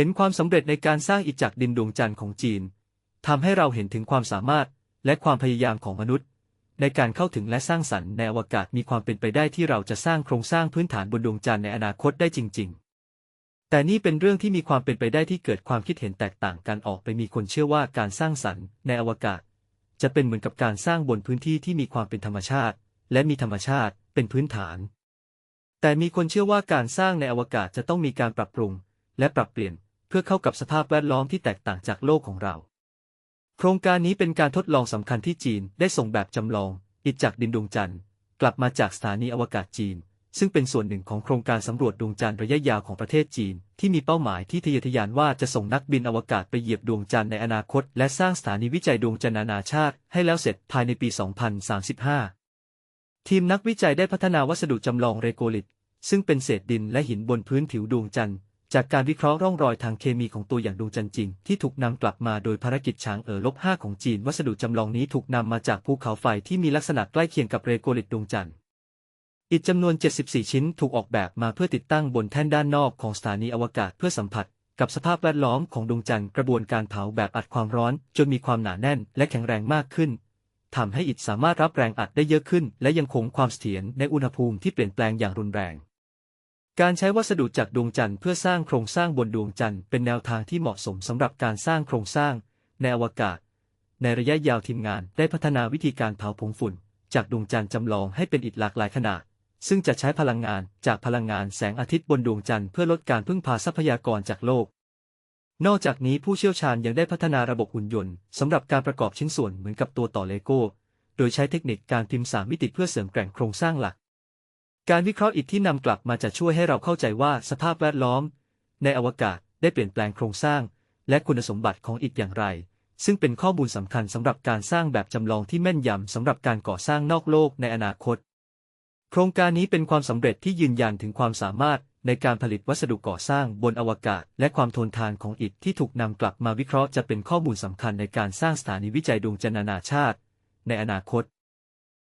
เห็นความสำเร็จในการสร้างอิฐจากดินดวงจันทร์ของจีนทำให้เราเห็นถึงความสามารถและความพยายามของมนุษย์ ในการเข้าถึงและสร้างสรรค์ในอวกาศมีความเป็นไปได้ที่เราจะสร้างโครงสร้างพื้นฐานบนดวงจันทร์ในอนาคตได้จริง ๆแต่นี่เป็นเรื่องที่มีความเป็นไปได้ที่เกิดความคิดเห็นแตกต่างกันออกไปมีคนเชื่อว่าการสร้างสรรค์ในอวกาศ จะเป็นเหมือนกับการสร้างบนพื้นที่ที่มีความเป็นธรรมชาติ และมีธรรมชาติเป็นพื้นฐาน แต่มีคนเชื่อว่าการสร้างในอวกาศจะต้องมีการปรับปรุง และปรับเปลี่ยน เพื่อเข้ากับสภาพแวดล้อมที่แตกต่างจากโลกของเรา โครงการนี้เป็นการทดลองสำคัญที่จีนได้ส่งแบบจำลอง อิฐจากดินดวงจันทร์กลับมาจากสถานีอวกาศจีน ซึ่งเป็นส่วนหนึ่งของโครงการสำรวจดวงจันทร์ระยะยาวของประเทศจีน ที่มีเป้าหมายที่ทะเยอทะยานว่าจะส่งนักบินอวกาศไปเหยียบดวงจันทร์ในอนาคต และสร้างสถานีวิจัยดวงจันทร์นานาชาติ ให้แล้วเสร็จภายในปี 2035 ทีมนักวิจัยได้พัฒนาวัสดุจำลองเรโกลิตซึ่งเป็นเศษดินและหินบนพื้นผิวดวงจันทร์ จากการวิเคราะห์ร่องรอยทางเคมีของตัวอย่างดวงจันทร์จริง ที่ถูกนำกลับมาโดยภารกิจช้างเอ๋อลบ5ของจีน วัสดุจำลองนี้ถูกนำมาจากภูเขาไฟที่มีลักษณะใกล้เคียงกับเรโกลิตดวงจันทร์อิฐจำนวน 74 ชิ้นถูกออกแบบมาเพื่อติดตั้งบนแท่นด้านนอกของสถานีอวกาศเพื่อสัมผัส กับสภาพแวดล้อมของดวงจันทร์กระบวนการเผาแบบอัดความร้อน จนมีความหนาแน่นและแข็งแรงมากขึ้นทำให้อิฐสามารถรับแรงอัดได้เยอะขึ้น และยังคงความเสถียรในอุณหภูมิที่เปลี่ยนแปลงอย่างรุนแรง การใช้วัสดุจากดวงจันทร์เพื่อสร้างโครงสร้างบนดวงจันทร์เป็นแนวทางที่เหมาะสมสำหรับการสร้างโครงสร้างในอวกาศ ในระยะยาวทีมงานได้พัฒนาวิธีการเผาผงฝุ่น จากดวงจันทร์จำลองให้เป็นอิฐหลากหลายขนาด ซึ่งจะใช้พลังงานจากพลังงานแสงอาทิตย์บนดวงจันทร์เพื่อลดการพึ่งพาทรัพยากรจากโลก นอกจากนี้ผู้เชี่ยวชาญยังได้พัฒนาระบบหุ่นยนต์สำหรับการประกอบชิ้นส่วนเหมือนกับตัวต่อเลโก้ โดยใช้เทคนิคการพิมพ์สามมิติเพื่อเสริมแกร่งโครงสร้างหลัก การวิเคราะห์อิฐที่นำกลับมาจะช่วยให้เราเข้าใจว่าสภาพแวดล้อม ในอวกาศได้เปลี่ยนแปลงโครงสร้าง และคุณสมบัติของอิฐอย่างไร ซึ่งเป็นข้อมูลสำคัญสำหรับการสร้างแบบจำลองที่แม่นยำสำหรับการก่อสร้างนอกโลกในอนาคต โครงการนี้เป็นความสำเร็จที่ยืนยันถึงความสามารถในการผลิตวัสดุก่อสร้างบนอวกาศ และความทนทานของอิฐที่ถูกนำกลับมาวิเคราะห์จะเป็นข้อมูลสำคัญในการสร้างสถานีวิจัยดวงจันทร์นานาชาติ ในอนาคต